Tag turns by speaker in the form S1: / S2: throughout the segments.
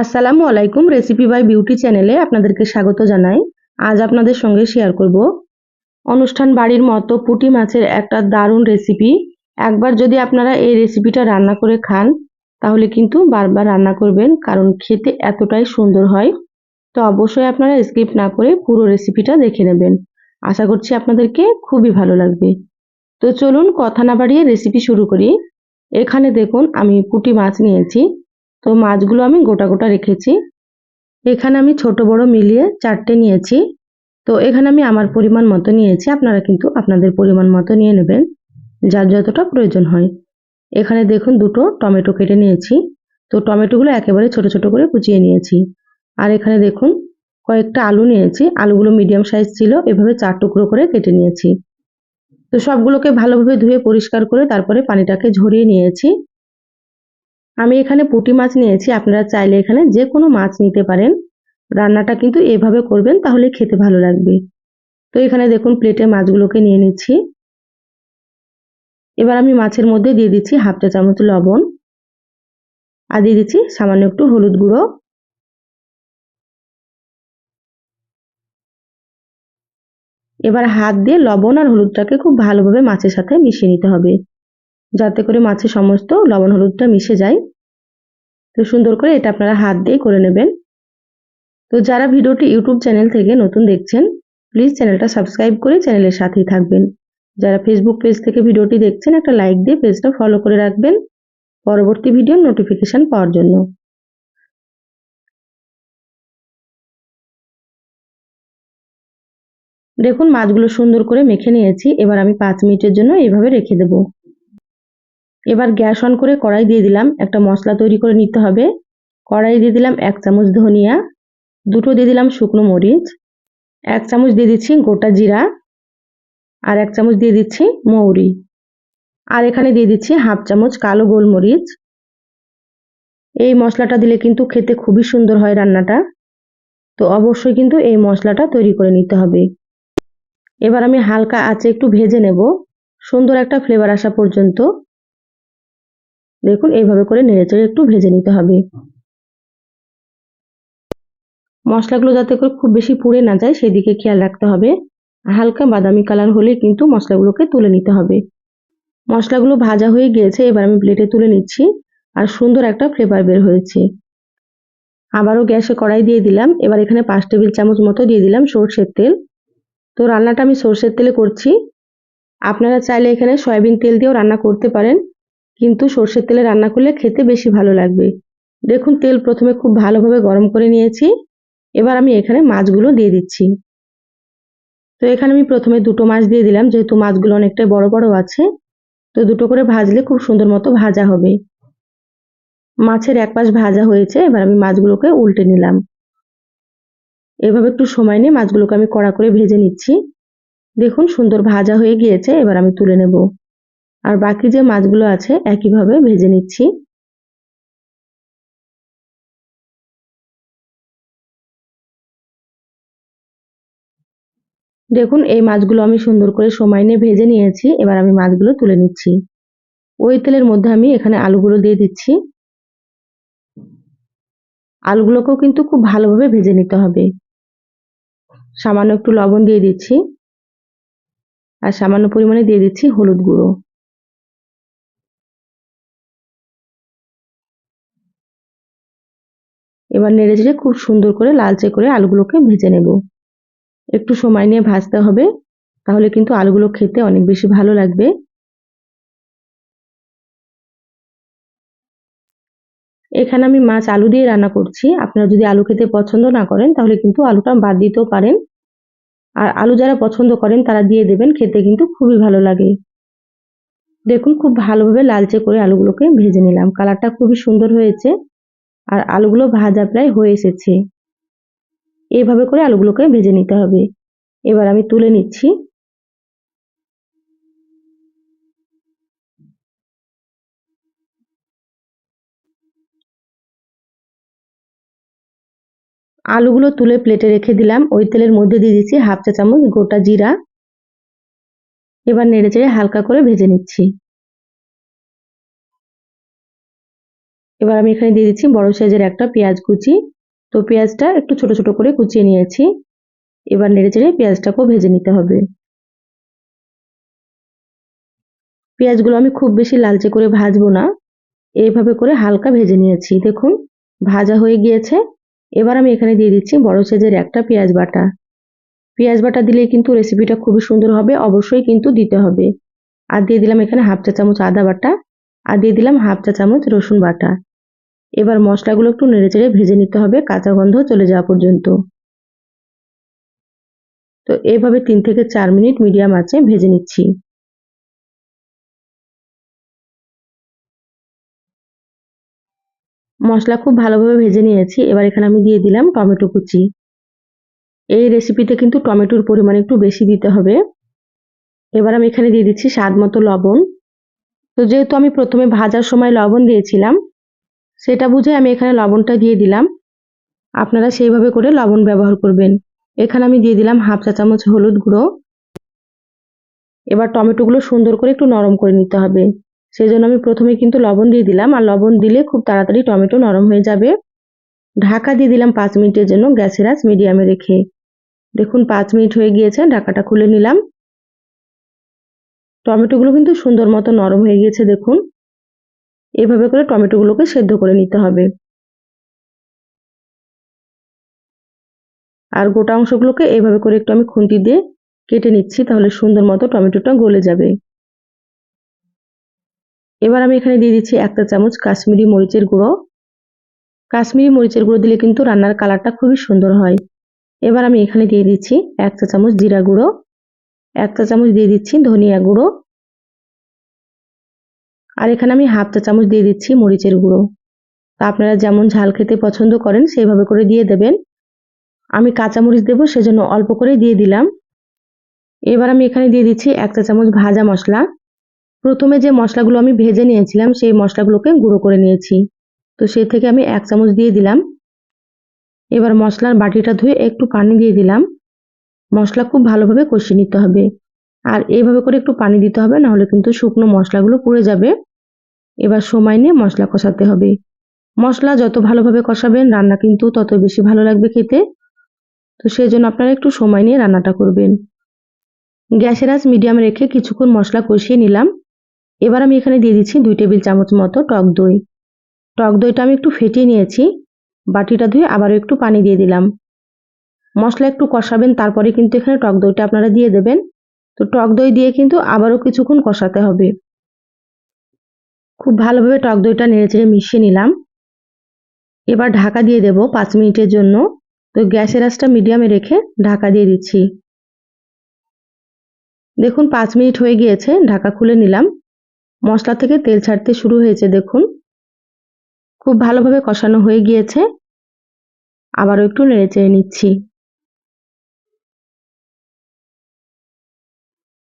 S1: আসসালামু আলাইকুম recipe by beauty চ্যানেলে আপনাদেরকে স্বাগত জানাই। আজ আপনাদের সঙ্গে শেয়ার করব। অনুষ্ঠান বাড়ির মতো পুঁটি মাছের একটা দারুণ রেসিপি একবার যদি আপনারা এই রেসিপিটা রান্না করে খান, তাহলে কিন্তু বারবার রান্না করবেন, কারণ খেতে এতটাই সুন্দর হয়। তো অবশ্যই আপনারা স্কিপ না করে পুরো রেসিপিটা দেখে নেবেন। আশা করছি আপনাদেরকে খুবই ভালো লাগবে। তো চলুন কথা না বাড়িয়ে রেসিপি শুরু করি। এখানে দেখুন, আমি পুঁটি মাছ নিয়েছি। তো মাছগুলো আমি গোটা গোটা রেখেছি। এখানে আমি ছোট বড় মিলিয়ে চারটে নিয়েছি। তো এখানে আমি আমার পরিমাণ মতো নিয়েছি। আপনারা কিন্তু আপনাদের পরিমাণ মতো নিয়ে নেবেন, যার যতটা প্রয়োজন হয়। এখানে দেখুন দুটো টমেটো কেটে নিয়েছি। তো টমেটোগুলো একেবারে ছোট ছোট করে কুচিয়ে নিয়েছি। আর এখানে দেখুন কয়েকটা আলু নিয়েছি। আলুগুলো মিডিয়াম সাইজ ছিল, এভাবে চার টুকরো করে কেটে নিয়েছি। তো সবগুলোকে ভালোভাবে ধুয়ে পরিষ্কার করে তারপরে পানিটাকে ঝরিয়ে নিয়েছি। আমি এখানে পুঁটি মাছ নিয়েছি, আপনারা চাইলে এখানে যে কোনো মাছ নিতে পারেন। রান্নাটা কিন্তু এভাবে করবেন, তাহলে খেতে ভালো লাগবে। তো এখানে দেখুন প্লেটে মাছগুলোকে নিয়ে নিচ্ছি। এবার আমি মাছের মধ্যে দিয়ে দিচ্ছি হাফ চা চামচ লবণ। আর দিয়ে দিচ্ছি সামান্য একটু হলুদ গুঁড়ো। এবার হাত দিয়ে লবণ আর হলুদটাকে খুব ভালোভাবে মাছের সাথে মিশিয়ে নিতে হবে। যাতে করে মাছের সমস্ত লবণ হলুদটা মিশে যায়। তো সুন্দর করে এটা আপনারা হাত দিয়ে করে নেবেন। তো যারা ভিডিওটি ইউটিউব চ্যানেল থেকে নতুন দেখছেন, প্লিজ চ্যানেলটা সাবস্ক্রাইব করে চ্যানেলের সাথেই থাকবেন। যারা ফেসবুক পেজ থেকে ভিডিওটি দেখছেন, একটা লাইক দিয়ে পেজটা ফলো করে রাখবেন পরবর্তী ভিডিওর নোটিফিকেশান পাওয়ার জন্য। দেখুন, মাছগুলো সুন্দর করে মেখে নিয়েছি। এবার আমি পাঁচ মিনিটের জন্য এইভাবে রেখে দেব। এবার গ্যাস অন করে কড়াই দিয়ে দিলাম একটা মশলা তৈরি করে নিতে হবে। কড়াই দিয়ে দিলাম এক চামচ ধনিয়া, দুটো দিয়ে দিলাম শুকনো মরিচ, এক চামচ দিয়ে দিচ্ছি গোটা জিরা আর এক চামচ দিয়ে দিচ্ছি মৌরি। আর এখানে দিয়ে দিচ্ছি হাফ চামচ কালো গোলমরিচ। এই মশলাটা দিলে কিন্তু খেতে খুবই সুন্দর হয় রান্নাটা। তো অবশ্যই কিন্তু এই মশলাটা তৈরি করে নিতে হবে। এবার আমি হালকা আঁচে একটু ভেজে নেব। সুন্দর একটা ফ্লেভার আসা পর্যন্ত। দেখুন, এইভাবে করে নেড়েচেড়ে একটু ভেজে নিতে হবে। মশলাগুলো যাতে করে খুব বেশি পুড়ে না যায়, সেদিকে খেয়াল রাখতে হবে। হালকা বাদামি কালার হলে কিন্তু মশলাগুলোকে তুলে নিতে হবে। মশলাগুলো ভাজা হয়ে গিয়েছে, এবার আমি প্লেটে তুলে নিচ্ছি আর সুন্দর একটা ফ্লেভার বের হয়েছে। আবারও গ্যাসে কড়াই দিয়ে দিলাম। এবার এখানে পাঁচ টেবিল চামচ মতো দিয়ে দিলাম সর্ষের তেল। তো রান্নাটা আমি সর্ষের তেলে করছি। আপনারা চাইলে এখানে সয়াবিন তেল দিয়েও রান্না করতে পারেন। কিন্তু সর্ষের তেলে রান্না করলে খেতে বেশি ভালো লাগবে। দেখুন, তেল প্রথমে খুব ভালোভাবে গরম করে নিয়েছি। এবার আমি এখানে মাছগুলো দিয়ে দিচ্ছি। তো এখানে আমি প্রথমে দুটো মাছ দিয়ে দিলাম, যেহেতু মাছগুলো অনেকটাই বড় বড় আছে। তো দুটো করে ভাজলে খুব সুন্দর মতো ভাজা হবে। মাছের এক পাশ ভাজা হয়েছে, এবার আমি মাছগুলোকে উল্টে নিলাম। এভাবে একটু সময় নিয়ে মাছগুলোকে আমি কড়া করে ভেজে নিচ্ছি। দেখুন, সুন্দর ভাজা হয়ে গিয়েছে, এবার আমি তুলে নেব। আর বাকি যে মাছগুলো আছে, একইভাবে ভেজে নিচ্ছি। দেখুন, এই মাছগুলো আমি সুন্দর করে সময় নিয়ে ভেজে নিয়েছি। এবার আমি মাছগুলো তুলে নিচ্ছি। ওই তেলের মধ্যে আমি এখানে আলুগুলো দিয়ে দিচ্ছি। আলুগুলোকেও কিন্তু খুব ভালোভাবে ভেজে নিতে হবে। সামান্য একটু লবণ দিয়ে দিচ্ছি। আর সামান্য পরিমাণে দিয়ে দিচ্ছি হলুদ গুঁড়ো। এবার নেড়ে চেড়ে খুব সুন্দর করে লালচে করে আলুগুলোকে ভেজে নেব। একটু সময় নিয়ে ভাজতে হবে, তাহলে কিন্তু আলুগুলো খেতে অনেক বেশি ভালো লাগবে। এখানে আমি মাছ আলু দিয়ে রান্না করছি। আপনারা যদি আলু খেতে পছন্দ না করেন, তাহলে কিন্তু আলুটা বাদ দিতেও পারেন। আর আলু যারা পছন্দ করেন, তারা দিয়ে দেবেন, খেতে কিন্তু খুবই ভালো লাগে। দেখুন, খুব ভালোভাবে লালচে করে আলুগুলোকে ভেজে নিলাম। কালারটা খুবই সুন্দর হয়েছে। আর আলুগুলো ভাজা প্রায় হয়ে এসেছে। এইভাবে করে আলুগুলোকে ভেজে নিতে হবে। এবার আমি তুলে নিচ্ছি। আলুগুলো তুলে প্লেটে রেখে দিলাম। ওই তেলের মধ্যে দিয়ে দিচ্ছি হাফ চা চামচ গোটা জিরা। এবার নেড়ে চেড়ে হালকা করে ভেজে নিচ্ছি। এবার আমি এখানে দিয়ে দিচ্ছি বড় সাইজের একটা পেঁয়াজ কুচি। তো পেঁয়াজটা একটু ছোট ছোট করে কুচিয়ে নিয়েছি। এবার নেড়ে চেড়ে পেঁয়াজটাকেও ভেজে নিতে হবে। পেঁয়াজগুলো আমি খুব বেশি লালচে করে ভাজবো না। এইভাবে করে হালকা ভেজে নিয়েছি। দেখুন, ভাজা হয়ে গিয়েছে। এবার আমি এখানে দিয়ে দিচ্ছি বড় সাইজের একটা পেঁয়াজ বাটা। পেঁয়াজ বাটা দিলে কিন্তু রেসিপিটা খুবই সুন্দর হবে। অবশ্যই কিন্তু দিতে হবে। আর দিয়ে দিলাম এখানে হাফ চা চামচ আদা বাটা। আর দিয়ে দিলাম হাফ চা চামচ রসুন বাটা। এবার মশলাগুলো একটু নেড়েচেড়ে ভেজে নিতে হবে, কাঁচা গন্ধ চলে যাওয়া পর্যন্ত। তো এইভাবে তিন থেকে চার মিনিট মিডিয়াম আঁচে ভেজে নিচ্ছি। মশলা খুব ভালোভাবে ভেজে নিয়েছি, এবার এখানে আমি দিয়ে দিলাম টমেটো কুচি। এই রেসিপিতে কিন্তু টমেটোর পরিমাণ একটু বেশি দিতে হবে। এবার আমি এখানে দিয়ে দিচ্ছি স্বাদ মতো লবণ। তো যেহেতু আমি প্রথমে ভাজার সময় লবণ দিয়েছিলাম, সেটা বুঝে আমি এখানে লবণটা দিয়ে দিলাম। আপনারা সেইভাবে করে লবণ ব্যবহার করবেন। এখানে আমি দিয়ে দিলাম হাফ চা চামচ হলুদ গুঁড়ো। এবার টমেটোগুলো সুন্দর করে একটু নরম করে নিতে হবে। সেই জন্য আমি প্রথমে কিন্তু লবণ দিয়ে দিলাম, আর লবণ দিলে খুব তাড়াতাড়ি টমেটো নরম হয়ে যাবে। ঢাকা দিয়ে দিলাম পাঁচ মিনিটের জন্য গ্যাসের আঁচ মিডিয়ামে রেখে। দেখুন পাঁচ মিনিট হয়ে গিয়েছে, ঢাকাটা খুলে নিলাম। টমেটোগুলো কিন্তু সুন্দর মতো নরম হয়ে গিয়েছে, দেখুন। এভাবে করে টমেটোগুলোকে সেদ্ধ করে নিতে হবে। আর গোটা অংশগুলোকে এইভাবে করে একটু আমি খুন্তি দিয়ে কেটে নিচ্ছি, তাহলে সুন্দর মতো টমেটোটা গলে যাবে। এবার আমি এখানে দিয়ে দিচ্ছি একটা চামচ কাশ্মীরি মরিচের গুঁড়ো। কাশ্মীরি মরিচের গুঁড়ো দিলে কিন্তু রান্নার কালারটা খুবই সুন্দর হয়। এবার আমি এখানে দিয়ে দিচ্ছি এক চা চামচ জিরা গুঁড়ো। এক চা চামচ দিয়ে দিচ্ছি ধনিয়া গুঁড়ো। আর এখানে আমি হাফ চা চামচ দিয়ে দিচ্ছি মরিচের গুঁড়ো। তা আপনারা যেমন ঝাল খেতে পছন্দ করেন সেইভাবে করে দিয়ে দেবেন। আমি কাঁচামরিচ দেবো, সেজন্য অল্প করে দিয়ে দিলাম। এবার আমি এখানে দিয়ে দিচ্ছি এক চা চামচ ভাজা মশলা। প্রথমে যে মশলাগুলো আমি ভেজে নিয়েছিলাম, সেই মশলাগুলোকে গুঁড়ো করে নিয়েছি। তো সেই থেকে আমি এক চামচ দিয়ে দিলাম। এবার মশলার বাটিটা ধুয়ে একটু পানি দিয়ে দিলাম। মশলা খুব ভালোভাবে কষিয়ে নিতে হবে। আর এইভাবে করে একটু পানি দিতে হবে, নাহলে কিন্তু শুকনো মশলাগুলো পুড়ে যাবে। এবার সময় নিয়ে মশলা কষাতে হবে। মশলা যত ভালোভাবে কষাবেন, রান্না কিন্তু তত বেশি ভালো লাগবে খেতে। তো সেই জন্য আপনারা একটু সময় নিয়ে রান্নাটা করবেন। গ্যাসের আঁচ মিডিয়াম রেখে কিছুক্ষণ মশলা কষিয়ে নিলাম। এবার আমি এখানে দিয়ে দিচ্ছি দুই টেবিল চামচ মতো টক দই। টক দইটা আমি একটু ফেটিয়ে নিয়েছি। বাটিটা ধুয়ে আবারও একটু পানি দিয়ে দিলাম। মশলা একটু কষাবেন, তারপরে কিন্তু এখানে টক দইটা আপনারা দিয়ে দেবেন। তো টক দই দিয়ে কিন্তু আবারও কিছুক্ষণ কষাতে হবে। খুব ভালোভাবে টক দইটা নেড়েচেড়ে মিশিয়ে নিলাম। এবার ঢাকা দিয়ে দেব পাঁচ মিনিটের জন্য। তো গ্যাসের আঁচটা মিডিয়ামে রেখে ঢাকা দিয়ে দিচ্ছি। দেখুন, পাঁচ মিনিট হয়ে গিয়েছে, ঢাকা খুলে নিলাম। মশলা থেকে তেল ছাড়তে শুরু হয়েছে, দেখুন। খুব ভালোভাবে কষানো হয়ে গিয়েছে। আবারও একটু নেড়ে চেড়ে নিচ্ছি।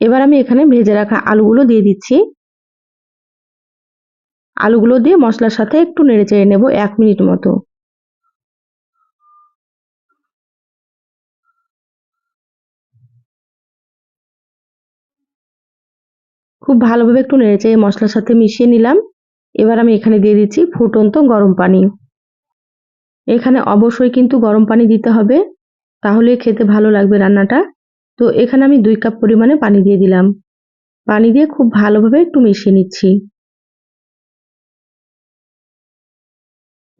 S1: এবার আমি এখানে ভেজে রাখা আলুগুলো দিয়ে দিচ্ছি। আলুগুলো দিয়ে মশলার সাথে একটু নেড়ে চেড়ে নেব এক মিনিট মতো। খুব ভালোভাবে একটু নেড়ে চেড়ে মশলার সাথে মিশিয়ে নিলাম। এবার আমি এখানে দিয়ে দিচ্ছি ফুটন্ত গরম পানি। এখানে অবশ্যই কিন্তু গরম পানি দিতে হবে। তাহলে খেতে ভালো লাগবে রান্নাটা। তো এখানে আমি দুই কাপ পরিমাণে পানি দিয়ে দিলাম। পানি দিয়ে খুব ভালোভাবে একটু মিশিয়ে নিচ্ছি।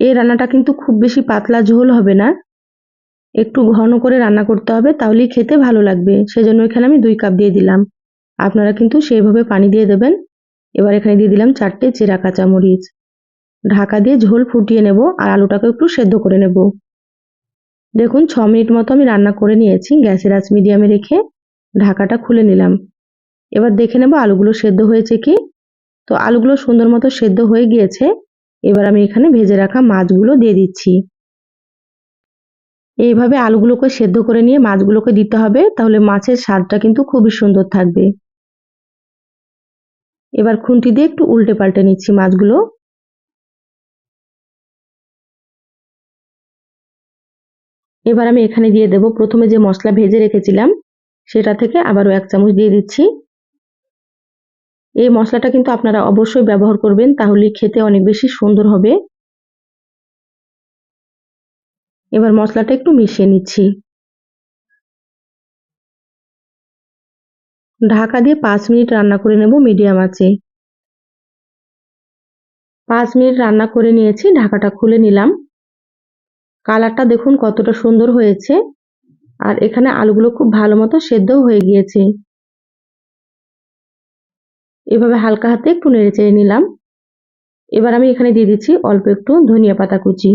S1: এই রান্নাটা কিন্তু খুব বেশি পাতলা ঝোল হবে না। একটু ঘন করে রান্না করতে হবে, তাহলেই খেতে ভালো লাগবে। সেজন্য এখানে আমি দুই কাপ দিয়ে দিলাম। আপনারা কিন্তু সেইভাবে পানি দিয়ে দেবেন। এবার এখানে দিয়ে দিলাম চারটে চেরা কাঁচামরিচ। ঢাকা দিয়ে ঝোল ফুটিয়ে নেব আর আলুটাকে একটু সেদ্ধ করে নেব। দেখুন, ছ মিনিট মতো আমি রান্না করে নিয়েছি। গ্যাসের আঁচ মিডিয়ামে রেখে ঢাকাটা খুলে নিলাম। এবার দেখে নেব আলুগুলো সেদ্ধ হয়েছে কি? তো আলুগুলো সুন্দর মতো সেদ্ধ হয়ে গিয়েছে। এবার আমি এখানে ভেজে রাখা মাছগুলো দিয়ে দিচ্ছি। এইভাবে আলুগুলোকে সেদ্ধ করে নিয়ে মাছগুলোকে দিতে হবে, তাহলে মাছের স্বাদটা কিন্তু খুবই সুন্দর থাকবে। এবার খুন্তি দিয়ে একটু উল্টে পাল্টে নিচ্ছি মাছগুলো। এবার আমি এখানে দিয়ে দেব। প্রথমে যে মশলা ভেজে রেখেছিলাম, সেটা থেকে আবারও এক চামচ দিয়ে দিচ্ছি। এই মশলাটা কিন্তু আপনারা অবশ্যই ব্যবহার করবেন, তাহলে খেতে অনেক বেশি সুন্দর হবে। এবার মশলাটা একটু মিশিয়ে নিচ্ছি। ঢাকা দিয়ে পাঁচ মিনিট রান্না করে নেব মিডিয়াম আঁচে। পাঁচ মিনিট রান্না করে নিয়েছি, ঢাকাটা খুলে নিলাম। কালারটা দেখুন কতটা সুন্দর হয়েছে। আর এখানে আলুগুলো খুব ভালো মতো সেদ্ধও হয়ে গিয়েছে। এভাবে হালকা হাতে একটু নেড়ে চেড়ে নিলাম। এবার আমি এখানে দিয়ে দিচ্ছি অল্প একটু ধনিয়া পাতা কুচি।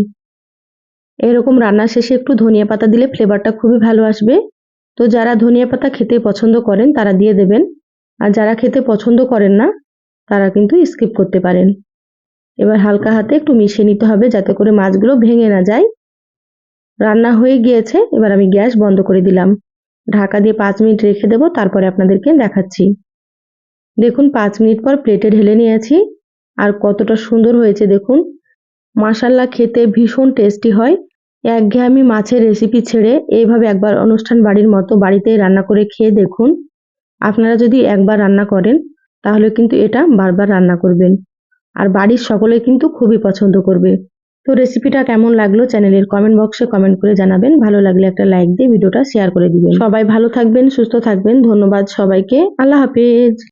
S1: এরকম রান্না শেষে একটু ধনিয়া পাতা দিলে ফ্লেভারটা খুবই ভালো আসবে। তো যারা ধনিয়া পাতা খেতে পছন্দ করেন তারা দিয়ে দেবেন। আর যারা খেতে পছন্দ করেন না, তারা কিন্তু স্কিপ করতে পারেন। এবার হালকা হাতে একটু মিশিয়ে নিতে হবে যাতে করে মাছগুলো ভেঙে না যায়। রান্না হয়ে গিয়েছে, এবার আমি গ্যাস বন্ধ করে দিলাম। ঢাকা দিয়ে পাঁচ মিনিট রেখে দেবো, তারপরে আপনাদেরকে দেখাচ্ছি। দেখুন, পাঁচ মিনিট পর প্লেটে ঢেলে নিয়েছি। আর কতটা সুন্দর হয়েছে, দেখুন। মাসাল্লা খেতে ভীষণ টেস্টি হয়। একঘেয়েমি মাছের রেসিপি ছেড়ে এইভাবে একবার অনুষ্ঠান বাড়ির মতো বাড়িতেই রান্না করে খেয়ে দেখুন। আপনারা যদি একবার রান্না করেন, তাহলে কিন্তু এটা বারবার রান্না করবেন। আর বাড়ির সকলে কিন্তু খুবই পছন্দ করবে। তো রেসিপিটা কেমন লাগল চ্যানেলের কমেন্ট বক্সে কমেন্ট করে জানাবেন। ভালো লাগলে একটা লাইক দিয়ে ভিডিওটা শেয়ার করে দিবেন। সবাই ভালো থাকবেন, সুস্থ থাকবেন। ধন্যবাদ সবাইকে। আল্লাহ হাফেজ।